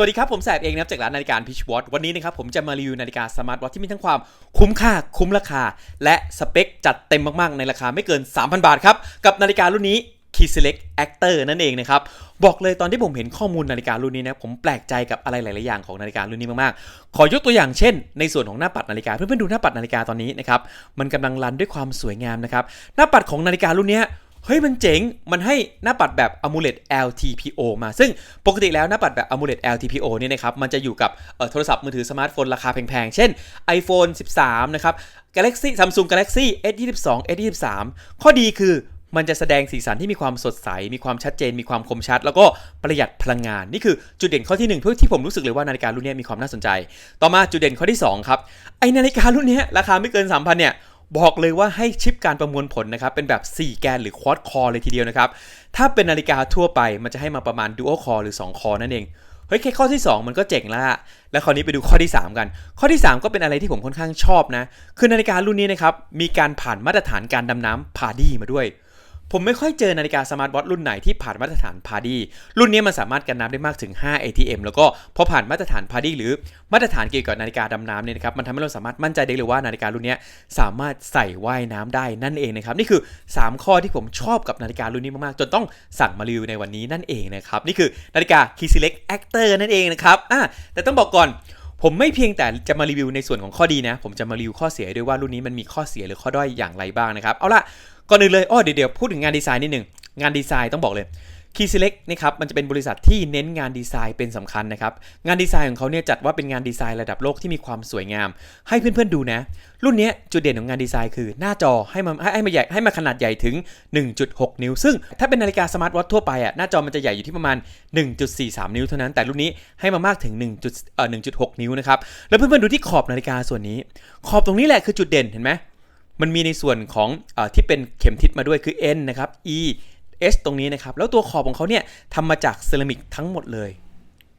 สวัสดีครับ ผมแสบเองนะครับจากร้านนาฬิกาพิชวอตวันนี้นะครับผมจะมารีวิวนาฬิกาสมาร์ทวอทที่มีทั้งความคุ้มค่าคุ้มราคา และสเปคจัดเต็มมากๆ ในราคาไม่เกิน 3,000 บาทครับ กับนาฬิการุ่นนี้ Key Select Actor นั่นเองนะครับ บอกเลยตอนที่ผมเห็นข้อมูลนาฬิการุ่นนี้นะผมแปลกใจกับอะไรหลาย ๆ อย่างของนาฬิการุ่นนี้มาก ๆ ขอยกตัวอย่างเช่น ในส่วนของหน้าปัดนาฬิกาเพื่อน ๆ ดูหน้าปัดนาฬิกาตอนนี้นะครับมันกำลังรันด้วยความสวยงามนะครับหน้าปัดของนาฬิการุ่นนี้ เฮ้ยมันเจ๋ง มันให้หน้าปัดแบบ AMOLED LTPO มา ซึ่งปกติแล้วหน้าปัดแบบ AMOLED LTPO เนี่ยนะครับ มันจะอยู่กับโทรศัพท์มือถือสมาร์ทโฟนราคาแพงๆ เช่น iPhone 13 นะครับ Galaxy Samsung Galaxy S22 S23 ข้อดีคือมันจะแสดงสีสันที่มีความสดใส มีความชัดเจน มีความคมชัด แล้วก็ประหยัดพลังงาน นี่คือจุดเด่นข้อที่หนึ่งที่ผมรู้สึกเลยว่านาฬิการุ่นนี้มีความน่าสนใจ ต่อมาจุดเด่นข้อที่สองครับ ไอนาฬิการุ่นนี้ราคาไม่เกิน 3,000เนี่ย บอกเลยว่าให้ชิปการประมวลผลนะครับ เป็นแบบ 4 แกนหรือ quad core เลยทีเดียวนะครับ ถ้าเป็นนาฬิกาทั่วไปมันจะให้มาประมาณ dual core หรือ 2 คอนั่นเอง เฮ้ยแค่ข้อที่ 2 มันก็เจ๋งแล้วอะแล้วคราวนี้ไปดูข้อที่ 3 กัน ข้อที่ 3 ก็เป็นอะไรที่ผมค่อนข้างชอบนะ คือนาฬิการุ่นนี้นะครับมีการผ่านมาตรฐานการดำน้ำพาดีมาด้วย ผมไม่ค่อยเจอนาฬิกาสมาร์ทวอทรุ่นไหนที่ผ่านมาตรฐานพาดีรุ่นนี้มันสามารถกันน้ำได้มากถึง 5 ATM แล้วก็พอผ่านมาตรฐานพาดีหรือมาตรฐานเกี่ยวกับนาฬิกาดำน้ำเนี่ยนะครับมันทำให้เราสามารถมั่นใจได้เลยว่านาฬิการุ่นนี้สามารถใส่ว่ายน้ำได้นั่นเองนะครับนี่คือ 3 ข้อที่ผมชอบกับนาฬิการุ่นนี้มากๆจนต้องสั่งมารีวิวในวันนี้นั่นเองนะครับนี่คือนาฬิกา Key Select Actor นั่นเองนะครับอะแต่ต้องบอกก่อน ผมไม่เพียงแต่จะมารีวิวในส่วนของข้อดีนะ ผมจะมารีวิวข้อเสียด้วยว่ารุ่นนี้มันมีข้อเสียหรือข้อด้อยอย่างไรบ้างนะครับ เอาละก่อนอื่นเลยอ้อเดี๋ยวพูดถึงงานดีไซน์นิดหนึ่งงานดีไซน์ต้องบอกเลย Key Select นะครับมันจะเป็นบริษัทที่เน้นงานดีไซน์เป็นสำคัญนะครับ งานดีไซน์ของเขาเนี่ยจัดว่าเป็นงานดีไซน์ระดับโลกที่มีความสวยงาม ให้เพื่อนๆดูนะ รุ่นนี้จุดเด่นของงานดีไซน์คือหน้าจอให้มันให้ให้มาใหญ่ให้มาขนาดใหญ่ถึง 1.6 นิ้ว ซึ่งถ้าเป็นนาฬิกาสมาร์ทวอททั่วไปอะหน้าจอมันจะใหญ่อยู่ที่ประมาณ 1.43 นิ้วเท่านั้น แต่รุ่นนี้ให้มามากถึง1จุดเอ่อ1.6 นิ้วนะครับแล้วเพื่อนๆดูที่ขอบนาฬิกาส่วนนี้ ขอบตรงนี้แหละคือจุดเด่นเห็นไหมมันมีในส่วนของอที่เป็นเข็มทิศมาด้วยคือ N นะครับ E S ตรงนี้นะครับ แล้วตัวขอบของเขาเนี่ยทำมาจากเซรามิกทั้งหมดเลย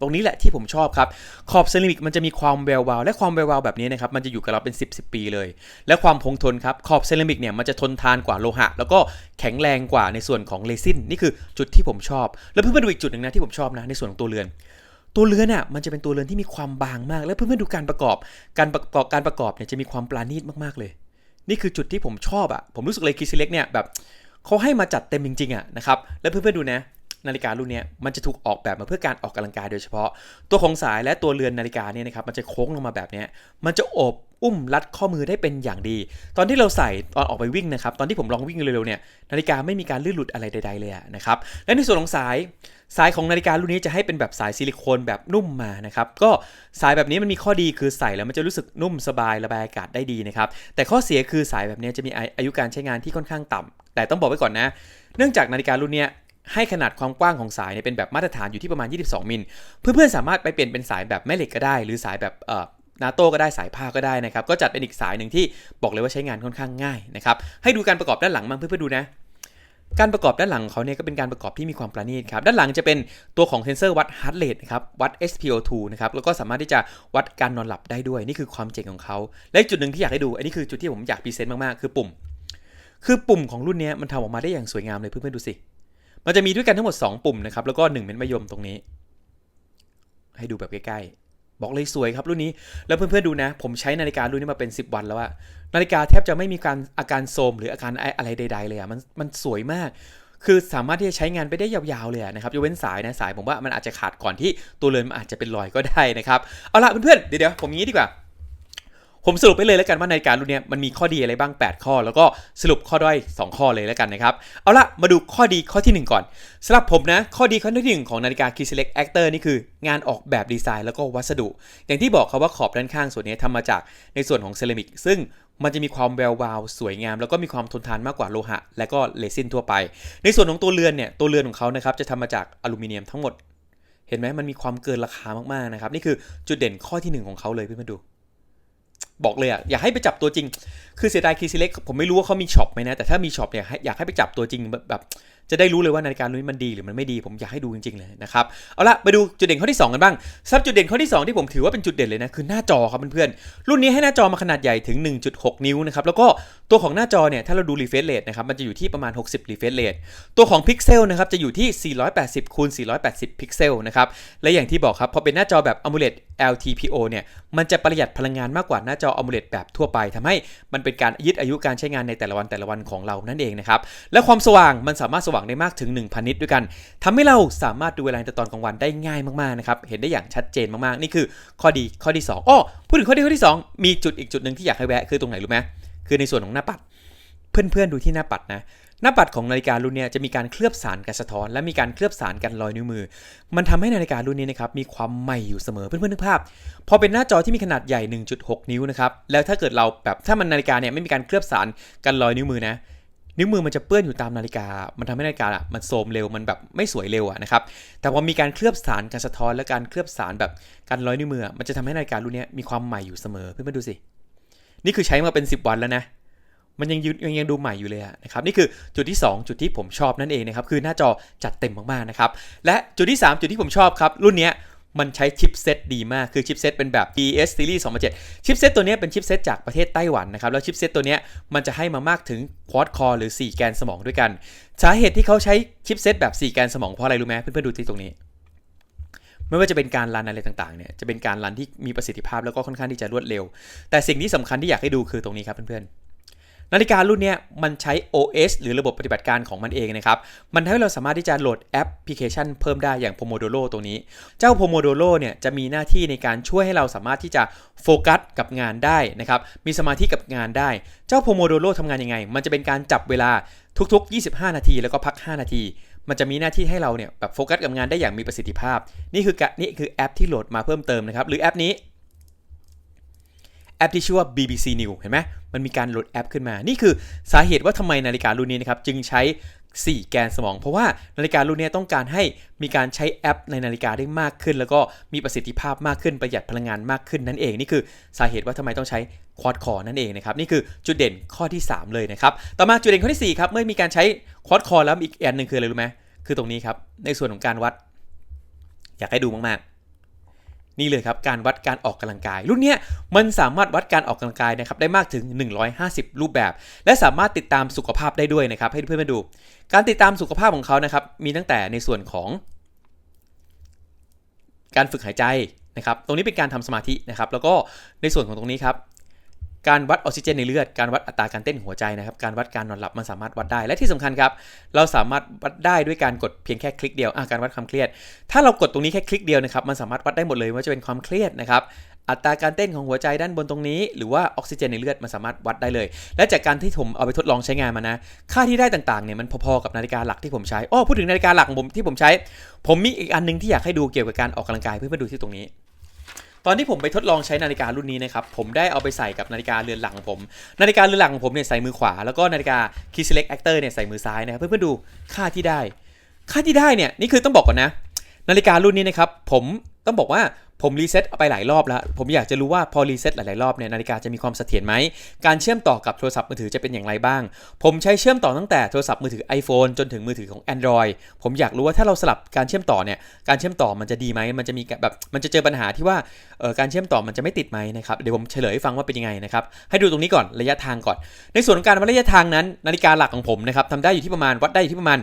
ตรงนี้แหละที่ผมชอบครับ ขอบเซรามิกมันจะมีความแวววาวและความแวววาวแบบนี้นะครับ มันจะอยู่กับเราเป็น 10 10ปีเลย และความคงทนครับ ขอบเซรามิกเนี่ยมันจะทนทานกว่าโลหะ แล้วก็แข็งแรงกว่าในส่วนของเรซินนี่คือจุดที่ผมชอบ แล้วเพื่อนๆดูอีกจุดหนึ่งนะที่ผมชอบนะในส่วนของตัวเรือนตัวเรือนน่ะมันจะเป็นตัวเรือนที่มีความบางมาก แล้วเพื่อนๆดูการประกอบ การประกอบการประกอบเนี่ยจะมีความปราณีตมากๆเลย นี่คือจุดที่ผมชอบอะผมรู้สึกเลยคิซิเล็กเนี่ยแบบ เขาให้มาจัดเต็มจริงๆอะนะครับ แล้วเพื่อนๆดูนะ นาฬิการุ่นเนี้ยมันจะถูกออกแบบมาเพื่อการออกกำลังกายโดยเฉพาะ ตัวของสายและตัวเรือนนาฬิกาเนี่ยนะครับมันจะโค้งลงมาแบบนี้มันจะโอบอุ้มรัดข้อมือได้เป็นอย่างดี ตอนที่เราใส่ตอนออกไปวิ่งนะครับ ตอนที่ผมลองวิ่งเร็วๆเนี่ยนาฬิกาไม่มีการลื่นหลุดอะไรใดๆเลยนะครับ และในส่วนของสายสายของนาฬิการุ่นนี้จะให้เป็นแบบสายซิลิโคนแบบนุ่มมานะครับ ก็สายแบบนี้มันมีข้อดีคือใส่แล้วมันจะรู้สึกนุ่มสบายระบายอากาศได้ดีนะครับ แต่ข้อเสียคือสายแบบนี้จะมีอายุการใช้งานที่ค่อนข้างต่ำแต่ต้องบอกไว้ก่อนนะ เนื่องจากนาฬิการุ่นนี้ ให้ขนาดความกว้างของสายเนี่ยเป็นแบบมาตรฐานอยู่ที่ประมาณ 22 มิล เพื่อนๆสามารถไปเปลี่ยนเป็นสายแบบแม่เหล็กก็ได้ หรือสายแบบนาโต้ก็ได้สายผ้าก็ได้นะครับ ก็จัดเป็นอีกสายหนึ่งที่บอกเลยว่าใช้งานค่อนข้างง่ายนะครับ ให้ดูการประกอบด้านหลังบ้างเพื่อนๆดูนะ การประกอบด้านหลังเขาเนี่ยก็เป็นการประกอบที่มีความประณีตครับ ด้านหลังจะเป็นตัวของเซนเซอร์วัดฮาร์ดเรทนะครับ วัด SpO2 นะครับ แล้วก็สามารถที่จะวัดการนอนหลับได้ด้วย นี่คือความเจ๋งของเขา และอีกจุดหนึ่งที่อยากให้ดู อันนี้คือจุดที่ผมอยากพรีเซนต์มากๆ คือปุ่ม คือปุ่มของรุ่นนี้มันทำออกมาได้อย่างสวยงามเลยเพื่อนๆดูสิ มันจะมีด้วยกันทั้งหมด 2 ปุ่มนะครับ แล้วก็ 1 เม็ดมะยมตรงนี้ ให้ดูแบบใกล้ๆ บอกเลยสวยครับรุ่นนี้ แล้วเพื่อนๆดูนะ ผมใช้นาฬิการุ่นนี้มาเป็น 10 วันแล้วอะนาฬิกาแทบจะไม่มีการอาการโทรมหรืออาการอะไรใด ๆ เลยอะมันมันสวยมาก คือสามารถที่จะใช้งานไปได้ยาวๆเลยนะครับยกเว้นสายนะสายผมว่ามันอาจจะขาดก่อนที่ตัวเรือนมันอาจจะเป็นรอยก็ได้นะครับ เอาละเพื่อนๆ เดี๋ยวๆผมงี้ดีกว่า ผมสรุปไปเลยแล้วกันว่านาฬิการุ่นนี้มันมีข้อดีอะไรบ้าง 8 ข้อ แล้วก็สรุปข้อด้อย 2 ข้อเลยแล้วกันนะครับ เอาละมาดูข้อดีข้อทีหนึ่1 ก่อนสำหรับผมนะ ข้อดีข้อที่หนึ่งของนาฬิกา Key Select Actor นี่คืองานออกแบบดีไซน์แล้วก็วัสดุ อย่างที่บอกครับว่าขอบด้านข้างส่วนนี้ทำมาจากในส่วนของเซรามิกซึ่งมันจะมีความแวววาวสวยงาม แล้วก็มีความทนทานมากกว่าโลหะ และก็เรซินทั่วไป ในส่วนของตัวเรือนเนี่ยตัวเรือนของเขานะครับจะทำมาจากอลูมิเนียมทั้งหมด เห็นไหมมันมีความเกินราคามากๆนะครับนี่คือจุดเด่นข้อที่หนึ่งของเขาเลยเพื่อนๆดู บอกเลยอะอยากให้ไปจับตัวจริง คือเสียดายคีซิเล็กผมไม่รู้ว่าเขามีช็อปไหมนะ แต่ถ้ามีช็อปเนี่ยให้อยากให้ไปจับตัวจริงแบบ จะได้รู้เลยว่านาฬิการุ่นนี้มันดีหรือมันไม่ดีผมอยากให้ดูจริง ๆ เลยนะครับเอาละไปดูจุดเด่นข้อที่ 2 กันบ้างสับจุดเด่นข้อที่ 2 ที่ผมถือว่าเป็นจุดเด่นเลยนะคือหน้าจอครับเพื่อนๆรุ่นนี้ให้หน้าจอมาขนาดใหญ่ถึง 1.6 นิ้วนะครับแล้วก็ตัวของหน้าจอเนี่ยถ้าเราดู refresh rate นะครับมันจะอยู่ที่ประมาณ 60 refresh rate ตัวของพิกเซลนะครับจะอยู่ที่ 480คูณ480พิกเซลนะครับและอย่างที่บอกครับพอเป็นหน้าจอแบบ AMOLED LTPO เนี่ยมันจะประหยัดพลังงานมากกว่าหน้าจอ AMOLED แบบทั่วไปทำให้มันเป็นการยืดอายุการใช้งานในแต่ละวันแต่ละวันของเรานั่นเองนะครับและความสว่างมันสามารถสว่างได้มากถึง 1,000 นิตด้วยกันทำให้เราสามารถดูเวลาในตอนกลางวันได้ง่ายมากๆนะครับเห็นได้อย่างชัดเจนมากๆ นี่คือข้อดีข้อที่2อ้อพูดถึงข้อดีข้อที่ 2 มีจุดอีกจุดหนึ่งที่อยากให้แวะคือตรงไหนรู้ไหมคือในส่วนของหน้าปัด เพื่อนๆดูที่หน้าปัดนะหน้าปัดของนาฬิการุ่นเนี้จะมีการเคลือบสารกันสะท้อน และมีการเคลือบสารกันรอยนิ้วมือ มันทำให้นาฬิการุ่นนี้นะครับมีความใหม่อยู่เสมอเพื่อนๆนึกภาพ พอเป็นหน้าจอที่มีขนาดใหญ่ 1.6 นิ้วนะครับแล้วถ้าเกิดเราแบบถ้ามันนาฬิกาเนี่ยไม่มีการเคลือบสารกันรอยนิ้วมือนะ นิ้วมือมันจะเปื้อนอยู่ตามนาฬิกา มันทำให้นาฬิกาอะมันโทรมเร็วมันแบบไม่สวยเร็วอะนะครับแต่พอมีการเคลือบสารกันสะท้อนและการเคลือบสารแบบกันรอยนิ้วมือมันจะทำให้นาฬิการุ่นนี้มีความใหม่อยู่เสมอเพื่อนๆดูสิ นี่คือใช้มาเป็น 10 วันแล้วนะมันยังยืนยังยังดูใหม่อยู่เลยอะนะครับนี่คือจุดที่ 2 จุดที่ผมชอบนั่นเองนะครับคือหน้าจอจัดเต็มมากๆนะครับและจุดที่ 3 จุดที่ผมชอบครับรุ่นเนี้ย มันใช้ชิปเซตดีมากคือชิปเซตเป็นแบบ DS Series 2007ชิปเซตตัวนี้เป็นชิปเซตจากประเทศไต้หวันนะครับแล้วชิปเซตตัวนี้มันจะให้มามากถึง Quad Core หรือ 4 แกนสมองด้วยกัน สาเหตุที่เขาใช้ชิปเซตแบบ 4 แกนสมองเพราะอะไรรู้ไหมเพื่อนๆดูที่ตรงนี้ ไม่ว่าจะเป็นการรันอะไรต่างๆเนี่ยจะเป็นการรันที่มีประสิทธิภาพแล้วก็ค่อนข้างที่จะรวดเร็ว แต่สิ่งที่สำคัญที่อยากให้ดูคือตรงนี้ครับเพื่อนๆ นาฬิการุ่นนี้มันใช้ OS หรือระบบปฏิบัติการของมันเองนะครับ มันทำให้เราสามารถที่จะโหลดแอปพลิเคชันเพิ่มได้อย่าง Pomodoro ตัวนี้ เจ้า Pomodoro เนี่ยจะมีหน้าที่ในการช่วยให้เราสามารถที่จะโฟกัสกับงานได้นะครับ มีสมาธิกับงานได้ เจ้า Pomodoro ทำงานยังไง มันจะเป็นการจับเวลาทุกๆ 25 นาที แล้วก็พัก 5 นาที มันจะมีหน้าที่ให้เราเนี่ยแบบโฟกัสกับงานได้อย่างมีประสิทธิภาพ นี่คือนี่คือแอปที่โหลดมาเพิ่มเติมนะครับ หรือแอปนี้ แอปที่ชื่อว่า BBC News เห็นไหมมันมีการโหลดแอปขึ้นมา นี่คือสาเหตุว่าทำไมนาฬิการุ่นนี้นะครับจึงใช้ 4 แกนสมอง เพราะว่านาฬิการุ่นนี้ต้องการให้มีการใช้แอปในนาฬิกาได้มากขึ้น แล้วก็มีประสิทธิภาพมากขึ้นประหยัดพลังงานมากขึ้นนั่นเองนี่คือสาเหตุว่าทำไมต้องใช้ควอดคอนั่นเองนะครับนี่คือจุดเด่นข้อที่ 3 เลยนะครับต่อมาจุดเด่นข้อที่4ครับเมื่อมีการใช้ควอดคอแล้วอีกแอนหนึ่งคืออะไรรู้ไหมคือตรงนี้ครับในส่วนของการวัด อยากให้ดูมากๆ นี่เลยครับการวัดการออกกำลังกาย รุ่นเนี้ยมันสามารถวัดการออกกำลังกายนะครับได้มากถึง 150 รูปแบบ และสามารถติดตามสุขภาพได้ด้วยนะครับ ให้เพื่อนๆมาดู การติดตามสุขภาพของเขานะครับมีตั้งแต่ในส่วนของ การฝึกหายใจนะครับ ตรงนี้เป็นการทำสมาธินะครับ แล้วก็ในส่วนของตรงนี้ครับ การวัดออกซิเจนในเลือด การวัดอัตราการเต้นหัวใจนะครับ การวัดการนอนหลับมันสามารถวัดได้ และที่สำคัญครับ เราสามารถวัดได้ด้วยการกดเพียงแค่คลิกเดียวการวัดความเครียด ถ้าเรากดตรงนี้แค่คลิกเดียวนะครับ มันสามารถวัดได้หมดเลยว่าจะเป็นความเครียดนะครับ อัตราการเต้นของหัวใจด้านบนตรงนี้ หรือว่าออกซิเจนในเลือดมันสามารถวัดได้เลย และจากการที่ผมเอาไปทดลองใช้งานมานะ ค่าที่ได้ต่างๆเนี่ยมันพอๆกับนาฬิกาหลักที่ผมใช้อ้อพูดถึงนาฬิกาหลักของผมที่ผมใช้ ผมมีอีกอันหนึงที่อยากให้ดูเกี่ยวกับการออกกำลังกายเพื่อนๆดูที่ตรงนี้ ตอนที่ผมไปทดลองใช้นาฬิการุ่นนี้นะครับผมได้เอาไปใส่กับนาฬิกาเรือนหลังผม นาฬิกาเรือนหลังของผมเนี่ยใส่มือขวา แล้วก็นาฬิกา Key Select Actor เนี่ยใส่มือซ้ายนะครับเพื่อนๆดูค่าที่ได้ ค่าที่ได้เนี่ยนี่คือต้องบอกก่อนนะ นาฬิการุ่นนี้นะครับผมต้องบอกว่า ผมรีเซ็ตไปหลายรอบแล้ว ผมอยากจะรู้ว่าพอรีเซ็ตหลายๆรอบเนี่ยนาฬิกาจะมีความเสถียรไหม การเชื่อมต่อกับโทรศัพท์มือถือจะเป็นอย่างไรบ้าง ผมใช้เชื่อมต่อตั้งแต่โทรศัพท์มือถือ iPhone จนถึงมือถือของ Android ผมอยากรู้ว่าถ้าเราสลับการเชื่อมต่อเนี่ยการเชื่อมต่อมันจะดีไหมมันจะมีแบบมันจะเจอปัญหาที่ว่าเออการเชื่อมต่อมันจะไม่ติดไหมนะครับเดี๋ยวผมเฉลยให้ฟังว่าเป็นยังไงนะครับให้ดูตรงนี้ก่อนระยะทางก่อน ในส่วนของการวัดระยะทางนั้น นาฬิกาหลักของผมนะครับทำได้อยู่ที่ประมาณวัดได้อยู่ที่ประมาณ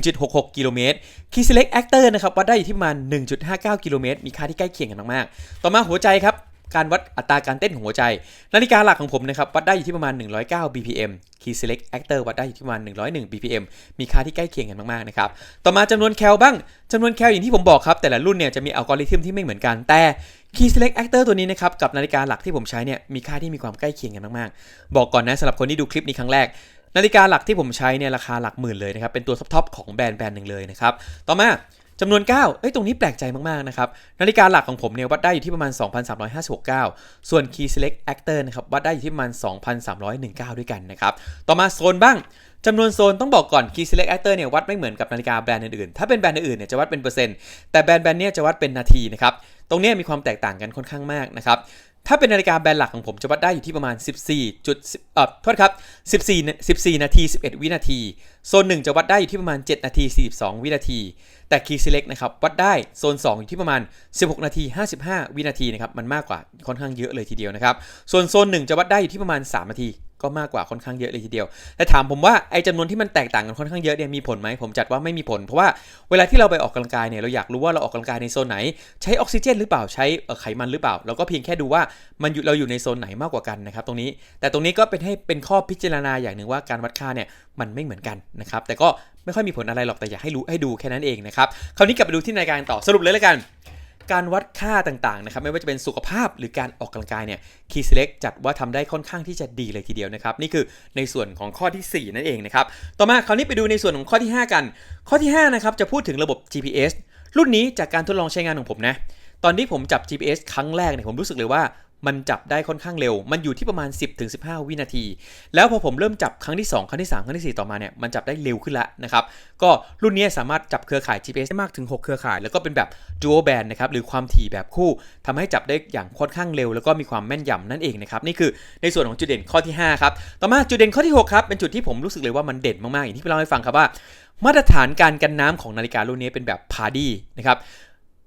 1.66 กิโลเมตร Key Select Actor นะครับวัดได้อยู่ที่ประมาณ 1.59 กิโลเมตรมีค่าที่ใกล้เคียงกันมากๆ ต่อมาหัวใจครับการวัดอัตราการเต้นของหัวใจ นาฬิกาหลักของผมนะครับวัดได้อยู่ที่ประมาณ 109 BPM Key Select Actor วัดได้อยู่ที่ประมาณ 101 BPM มีค่าที่ใกล้เคียงกันมากๆนะครับต่อมาจำนวนแคลบ้างจำนวนแคลอย่างที่ผมบอกครับแต่ละรุ่นเนี่ยจะมีอัลกอริทึมที่ไม่เหมือนกันแต่ Key Select Actor ตัวนี้นะครับกับนาฬิกาหลักที่ผมใช้เนี่ยมีค่าที่มีความใกล้เคียงกันมากๆ บอกก่อนนะสำหรับคนที่ดูคลิปนี้ครั้งแรก นาฬิกาหลักที่ผมใช้เนี่ยราคาหลักหมื่นเลยนะครับเป็นตัวท็อปๆของแบรนด์แบรนด์หนึ่งเลยนะครับต่อมา จำนวน 9 เอ้ย ตรงนี้แปลกใจมาก ๆ นะครับ นาฬิกาหลักของผมเนี่ย วัดได้อยู่ที่ประมาณ 2,356 9 ส่วน Key Select Actor นะครับ วัดได้อยู่ที่ประมาณ 2,319 ด้วยกันนะครับ ต่อมาโซนบ้างจำนวนโซนต้องบอกก่อน Key Select Actor เนี่ย วัดไม่เหมือนกับนาฬิกาแบรนด์อื่นๆ ถ้าเป็นแบรนด์อื่นเนี่ย จะวัดเป็นเปอร์เซ็นต์ แต่แบรนด์แบรนด์เนี่ยจะวัดเป็นนาทีนะครับ ตรงนี้มีความแตกต่างกันค่อนข้างมากนะครับ ถ้าเป็นนาฬิกาแบรนด์หลักของผมจะวัดได้อยู่ที่ประมาณ 14จุดเอ่อโทษครับ14นะ14 นาที 11 วินาที โซน 1 จะวัดได้อยู่ที่ประมาณ 7 นาที 42 วินาที แต่ Key Select นะครับ วัดได้โซน 2 อยู่ที่ประมาณ 16 นาที 55 วินาทีนะครับ มันมากกว่าค่อนข้างเยอะเลยทีเดียวนะครับ ส่วนโซน 1 จะวัดได้อยู่ที่ประมาณ 3 นาที ก็มากกว่าค่อนข้างเยอะเลยทีเดียว แต่ถามผมว่าไอ้จำนวนที่มันแตกต่างกันค่อนข้างเยอะเนี่ยมีผลไหมผมจัดว่าไม่มีผล เพราะว่าเวลาที่เราไปออกกำลังกายเนี่ยเราอยากรู้ว่าเราออกกำลังกายในโซนไหน ใช้ออกซิเจนหรือเปล่าใช้ไขมันหรือเปล่า เราก็เพียงแค่ดูว่ามันอยู่เราอยู่ในโซนไหนมากกว่ากันนะครับตรงนี้ แต่ตรงนี้ก็เป็นให้เป็นข้อพิจารณาอย่างหนึ่งว่าการวัดค่าเนี่ยมันไม่เหมือนกันนะครับแต่ก็ไม่ค่อยมีผลอะไรหรอกแต่อยากให้รู้ให้ดูแค่นั้นเองนะครับคราวนี้กลับไปดูที่นาฬิกากันต่อสรุปเลยแล้วกัน การวัดค่าต่างๆนะครับไม่ว่าจะเป็นสุขภาพหรือการออกกำลังกายเนี่ยคีสเล็กจัดว่าทำได้ค่อนข้างที่จะดีเลยทีเดียวนะครับนี่คือในส่วนของข้อทีสี่ 4 นั่นเองนะครับต่อมาคราวนี้ไปดูในส่วนของข้อที่ 5 กัน ข้อที่5นะครับจะพูดถึงระบบ GPS รุ่นนี้จากการทดลองใช้งานของผมนะตอนที่ผมจับ GPS ครั้งแรกเนี่ยผมรู้สึกเลยว่า มันจับได้ค่อนข้างเร็ว มันอยู่ที่ประมาณ 10-15 วินาที แล้วพอผมเริ่มจับครั้งที่ 2 ครั้งที่ 3 ครั้งที่ 4 ต่อมาเนี่ย มันจับได้เร็วขึ้นละนะครับ ก็รุ่นนี้สามารถจับเครือข่าย GPS ได้มากถึง 6 เครือข่าย แล้วก็เป็นแบบ dual band นะครับ หรือความถี่แบบคู่ทำให้จับได้อย่างค่อนข้างเร็ว แล้วก็มีความแม่นยำนั่นเองนะครับ นี่คือในส่วนของจุดเด่นข้อที่ 5 ครับ ต่อมาจุดเด่นข้อที่ 6 ครับ เป็นจุดที่ผมรู้สึกเลยว่ามันเด่นมากๆ อย่างที่เล่าให้ฟังครับว่า มาตรฐานการกันน้ำของนาฬิการุ่นนี้เป็นแบบพาดีนะครับ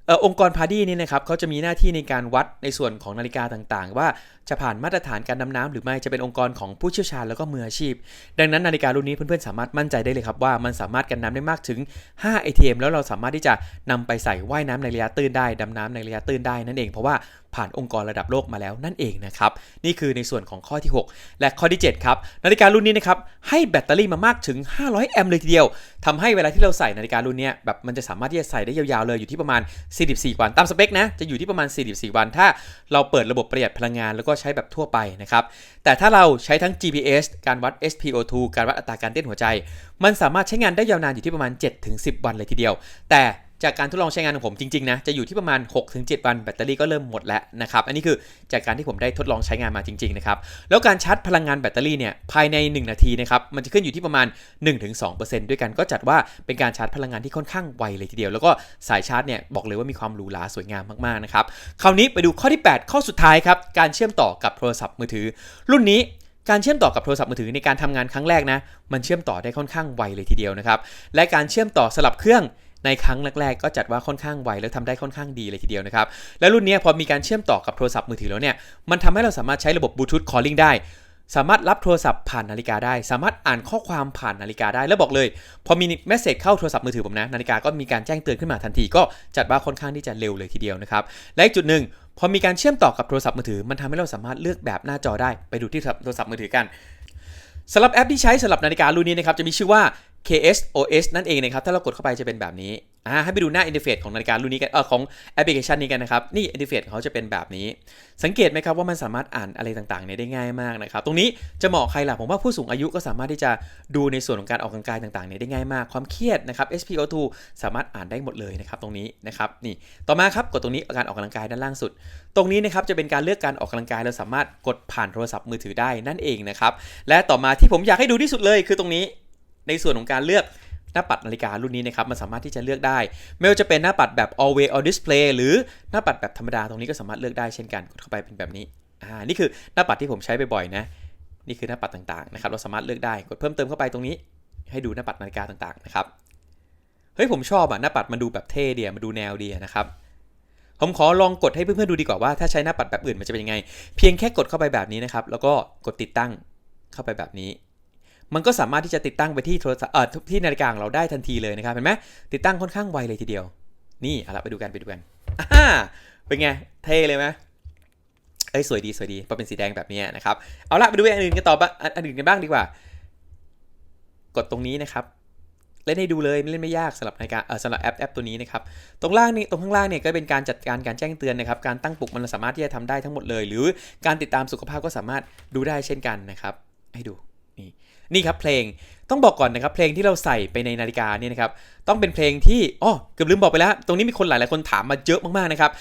อองค์กรพาดีนี่นะครับเขาจะมีหน้าที่ในการวัดในส่วนของนาฬิกาต่างๆ ว่า จะผ่านมาตรฐานการดำน้ำหรือไม่จะเป็นองค์กรของผู้เชี่ยวชาญแล้วก็มืออาชีพ ดังนั้นนาฬิการุ่นนี้เพื่อนๆสามารถมั่นใจได้เลยครับว่ามันสามารถกันน้ำได้มากถึง 5 ATM แล้วเราสามารถที่จะนำไปใส่ว่ายน้ำในระยะตื้นได้ดำน้ำในระยะตื้นได้นั่นเองเพราะว่าผ่านองค์กรระดับโลกมาแล้วนั่นเองนะครับนี่คือในส่วนของข้อที่ 6 และข้อที่ 7 ครับนาฬิการุ่นนี้นะครับให้แบตเตอรี่มามากถึง 500 แอมป์เลยทีเดียวทำให้เวลาที่เราใส่นาฬิการุ่นนี้แบบมันจะสามารถที่จะใส่ได้ยาวๆเลยอยู่ที่ประมาณ 44 วันตามสเปคนะจะอยู่ที่ประมาณ 44 วัน ถ้าเราเปิดระบบประหยัดพลังงานแล้วก็ใช้แบบทั่วไปนะครับ แต่ถ้าเราใช้ทั้ง GPS การวัด SpO2 การวัดอัตราการเต้นหัวใจ มันสามารถใช้งานได้ยาวนานอยู่ที่ประมาณ 7-10 วันเลยทีเดียว แต่ จากการทดลองใช้งานของผมจริงๆนะจะอยู่ที่ประมาณ 6-7 วันแบตเตอรี่ก็เริ่มหมดแล้วนะครับอันนี้คือจากการที่ผมได้ทดลองใช้งานมาจริงๆนะครับแล้วการชาร์จพลังงานแบตเตอรี่เนี่ยภายใน 1 นาทีนะครับมันจะขึ้นอยู่ที่ประมาณ 1-2%ด้วยกันก็จัดว่าเป็นการชาร์จพลังงานที่ค่อนข้างไวเลยทีเดียว แล้วก็สายชาร์จเนี่ยบอกเลยว่ามีความหรูหราสวยงามมากๆนะครับคราวนี้ไปดูข้อที่ 8 ข้อสุดท้ายครับการเชื่อมต่อกับโทรศัพท์มือถือ รุ่นนี้การเชื่อมต่อกับโทรศัพท์มือถือในการทำงานครั้งแรกนะมันเชื่อมต่อได้ค่อนข้างไวเลยทีเดียวนะครับและการเชื่อมต่อสลับเครื่อง ในครั้งแรกๆก็จัดว่าค่อนข้างไวแล้วทำได้ค่อนข้างดีเลยทีเดียวนะครับ และรุ่นนี้พอมีการเชื่อมต่อกับโทรศัพท์มือถือแล้วเนี่ย มันทำให้เราสามารถใช้ระบบบลูทูธคอลลิ่งได้ สามารถรับโทรศัพท์ผ่านนาฬิกาได้ สามารถอ่านข้อความผ่านนาฬิกาได้ แล้วบอกเลย พอมีเมสเซจเข้าโทรศัพท์มือถือผมนะ นาฬิกาก็มีการแจ้งเตือนขึ้นมาทันที ก็จัดว่าค่อนข้างที่จะเร็วเลยทีเดียวนะครับ และอีกจุดหนึ่งพอมีการเชื่อมต่อกับโทรศัพท์มือถือ มันทำให้เราสามารถเลือกแบบหน้าจอได้ ไปดูที่โทรศัพท์มือถือกันสำหรับแอปที่ใช้สำหรับนาฬิการุ่นนี้นะครับจะมีชื่อว่า KSOS นั่นเองนะครับ ถ้าเรากดเข้าไปจะเป็นแบบนี้อ่าให้ไปดูหน้าอินเทอร์เฟซของนาฬิการุ่นนี้กันเออของแอปพลิเคชันนี้กันนะครับ นี่อินเทอร์เฟซของเขาจะเป็นแบบนี้ สังเกตไหมครับว่ามันสามารถอ่านอะไรต่างๆเนี่ยได้ง่ายมากนะครับ ตรงนี้จะเหมาะใครล่ะ ผมว่าผู้สูงอายุก็สามารถที่จะดูในส่วนของการออกกำลังกายต่างๆเนี่ยได้ง่ายมาก ความเครียดนะครับ SpO2 สามารถอ่านได้หมดเลยนะครับตรงนี้นะครับนี่ต่อมาครับกดตรงนี้การออกกำลังกายด้านล่างสุด ตรงนี้นะครับจะเป็นการเลือกการออกกำลังกายเราสามารถกดผ่านโทรศัพท์มือถือได้นั่นเองนะครับและต่อมาที่ผมอยากให้ดูที่สุดเลยคือตรงนี้ ในส่วนของการเลือกหน้าปัดนาฬิการุ่นนี้นะครับมันสามารถที่จะเลือกได้ ไม่ว่าจะเป็นหน้าปัดแบบ always on display หรือหน้าปัดแบบธรรมดาตรงนี้ก็สามารถเลือกได้เช่นกันกดเข้าไปเป็นแบบนี้อ่านี่คือหน้าปัดที่ผมใช้บ่อยๆนะนี่คือหน้าปัดต่างๆนะครับเราสามารถเลือกได้กดเพิ่มเติมเข้าไปตรงนี้ ให้ดูหน้าปัดนาฬิกาต่างๆนะครับเฮ้ยผมชอบอะหน้าปัดมันดูแบบเท่ดีอะมันดูแนวดีอะนะครับผมขอลองกดให้เพื่อนๆดูดีกว่าว่าถ้าใช้หน้าปัดแบบอื่นมันจะเป็นยังไง เพียงแค่กดเข้าไปแบบนี้นะครับแล้วก็กดติดตั้งเข้าไปแบบนี้ มันก็สามารถที่จะติดตั้งไปที่โทรศัพท์เอ่อที่นาฬิกาของเราได้ทันทีเลยนะครับเห็นไหมติดตั้งค่อนข้างไวเลยทีเดียว นี่เอาละไปดูกันไปดูกันอ่าเป็นไงเท่เลยไหมเอ้ยสวยดีสวยดีเพราะเป็นสีแดงแบบนี้นะครับเอาละไปดูอันอื่นกันต่อบ้างอันอื่นกันบ้างดีกว่า กดตรงนี้นะครับเล่นให้ดูเลยไม่เล่นไม่ยากสำหรับนาฬิกาเออสำหรับแอปแอปตัวนี้นะครับตรงล่างนี่ตรงข้างล่างเนี่ยก็เป็นการจัดการการแจ้งเตือนนะครับการตั้งปลุกมันสามารถที่จะทำได้ทั้งหมดเลย หรือการติดตามสุขภาพก็สามารถดูได้เช่นกันนะครับ ให้ดูนี่ นี่ครับเพลงต้องบอกก่อนนะครับเพลงที่เราใส่ไปในนาฬิกาเนี่ยนะครับต้องเป็นเพลงที่อ๋อเกือบลืมบอกไปแล้ว ตรงนี้มีคนหลายหลายคนถามมาเยอะมากๆนะครับ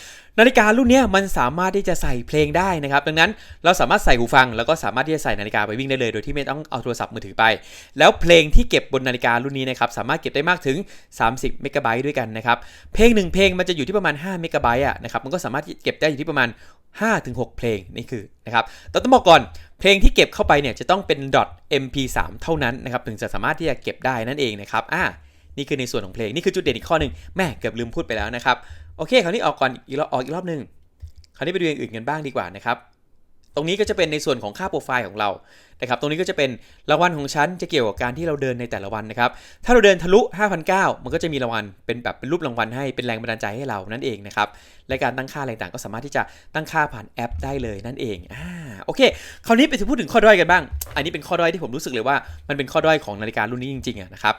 นาฬิการุ่นนี้มันสามารถที่จะใส่เพลงได้นะครับ ดังนั้นเราสามารถใส่หูฟัง แล้วก็สามารถที่จะใส่นาฬิกาไปวิ่งได้เลย โดยที่ไม่ต้องเอาโทรศัพท์มือถือไป แล้วเพลงที่เก็บบนนาฬิการุ่นนี้นะครับสามารถเก็บได้มากถึง 30 เมกะไบต์ด้วยกันนะครับ เพลงหนึ่งเพลงมันจะอยู่ที่ประมาณ 5 เมกะไบต์อะนะครับ มันก็สามารถเก็บได้อยู่ที่ประมาณ 5-6 เพลงนี่คือนะครับแต่ต้องบอกก่อนเพลงที่เก็บเข้าไปเนี่ยจะต้องเป็น .mp3 เท่านั้นนะครับถึงจะสามารถที่จะเก็บได้นั่นเองนะครับอ่านี่คือในส่วนของเพลงนี่คือจุดเด่นอีกข้อหนึ่งแม่เกือบลืมพูดไปแล้วนะครับ โอเค คราวนี้ออกก่อนอีกรอบออกอีกรอบหนึ่งคราวนี้ไปดูอย่างอื่นกันบ้างดีกว่านะครับ ตรงนี้ก็จะเป็นในส่วนของค่าโปรไฟล์ของเรา นะครับ ตรงนี้ก็จะเป็นรางวัลของฉันจะเกี่ยวกับการที่เราเดินในแต่ละวันนะครับ ถ้าเราเดินทะลุ 5,009 มันก็จะมีรางวัลเป็นแบบเป็นรูปรางวัลให้ เป็นแรงบันดาลใจให้เรานั่นเองนะครับ และการตั้งค่าอะไรต่างก็สามารถที่จะตั้งค่าผ่านแอปได้เลยนั่นเอง อ่า โอเค คราวนี้ไปถึงพูดถึงข้อด้อยกันบ้าง อันนี้เป็นข้อด้อยที่ผมรู้สึกเลยว่า มันเป็นข้อด้อยของนาฬิการุ่นนี้จริงๆนะครับ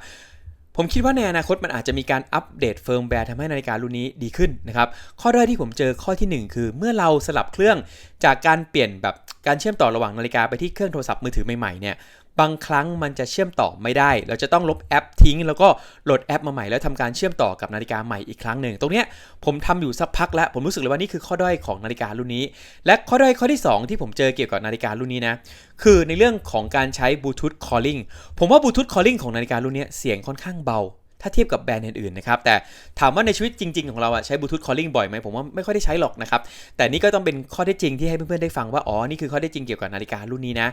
ผมคิดว่าในอนาคตมันอาจจะมีการอัปเดตเฟิร์มแวร์ทำให้นาฬิการุ่นนี้ดีขึ้นนะครับ ข้อด้อยที่ผมเจอข้อทีหนึ่1 คือ เมื่อเราสลับเครื่องจากการเปลี่ยนแบบการเชื่อมต่อระหว่างนาฬิกาไปที่เครื่องโทรศัพท์มือถือใหม่ๆเนี่ย บางครั้งมันจะเชื่อมต่อไม่ได้ เราจะต้องลบแอปทิ้ง แล้วก็โหลดแอปมาใหม่แล้วทำการเชื่อมต่อกับนาฬิกาใหม่อีกครั้งหนึ่ง ตรงเนี้ยผมทำอยู่สักพักแล้ว ผมรู้สึกเลยว่านี่คือข้อด้อยของนาฬิการุ่นนี้ และข้อด้อยข้อที่ 2 ที่ผมเจอเกี่ยวกับนาฬิการุ่นนี้นะ คือในเรื่องของการใช้บลูทูธคอลลิ่งผมว่าบลูทูธคอลลิ่งของนาฬิการุ่นนี้เสียงค่อนข้างเบา ถ้าเทียบกับแบรนด์อื่นๆนะครับแต่ถามว่าในชีวิตจริง ๆ ของเราอะใช้บลูทูธคอลลิ่งบ่อยไหมผมว่าไม่ค่อยได้ใช้หรอกนะครับแต่นี่ก็ต้องเป็นข้อเท็จจริงที่ให้เพื่อนๆได้ฟังว่าอ๋อนี่คือข้อเท็จจริงเกี่ยวกับนาฬิการุ่นนี้นะ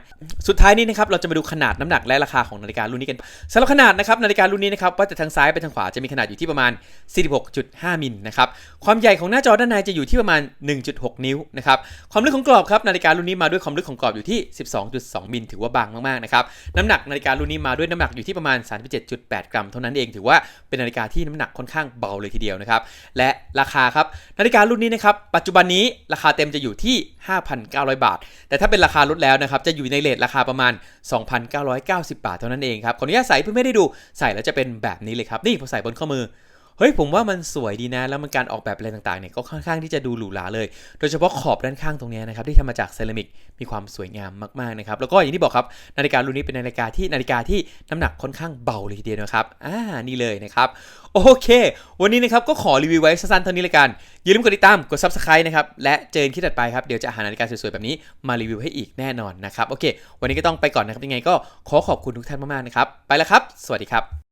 สุดท้ายนี้นะครับเราจะมาดูขนาดน้ำหนักและราคาของนาฬิการุ่นนี้กันสำหรับขนาดนะครับนาฬิการุ่นนี้นะครับว่าจากทางซ้ายไปทางขวาจะมีขนาดอยู่ที่ประมาณ 46.5 มิลนะครับความใหญ่ของหน้าจอด้านในจะอยู่ที่ประมาณ 1.6 นิ้วนะครับความลึกของกรอบครับนาฬิการุ่นนี้มาด้วยความลึกของกรอบอยู่ที่ 12.2 มิลถือว่าบางมากๆนะครับน้ำหนักนาฬิการุ่นนี้มาด้วยน้ำหนักอยู่ที่ประมาณ 37.8 กรัม เท่านั้นเองถือว่าเป็นนาฬิกาที่น้ำหนักค่อนข้างเบาเลยทีเดียวนะครับ และราคาครับนาฬิการุ่นนี้นะครับปัจจุบันนี้ราคาเต็มจะอยู่ที่ 5,900 บาท แต่ถ้าเป็นราคาลดแล้วนะครับจะอยู่ในเลทราคาประมาณ 2,990 บาทเท่านั้นเองครับขออนุญาตใส่เพื่อไม่ได้ดูใส่แล้วจะเป็นแบบนี้เลยครับนี่พอใส่บนข้อมือ เฮ้ยผมว่ามันสวยดีนะ แล้วมันการออกแบบอะไรต่างๆเนี่ยก็ค่อนข้างที่จะดูหรูหราเลย โดยเฉพาะขอบด้านข้างตรงนี้นะครับที่ทำมาจากเซรามิกมีความสวยงามมากๆนะครับแล้วก็อย่างที่บอกครับนาฬิการุ่นนี้เป็นนาฬิกาที่นาฬิกาที่น้ำหนักค่อนข้างเบาเลยทีเดียวนะครับอ่านี่เลยนะครับโอเค วันนี้นะครับก็ขอรีวิวไว้สั้นๆเท่านี้เลยกันอย่าลืมกดติดตามกด subscribe นะครับและเจอกันคลิปถัดไปครับเดี๋ยวจะหานาฬิกาสวยๆแบบนี้มารีวิวให้อีกแน่นอนนะครับโอเค วันนี้ก็ต้องไปก่อนนะครับยังไงก็ขอขอบคุณทุกท่านมากๆนะครับไปแล้วครับ สวัสดีครับ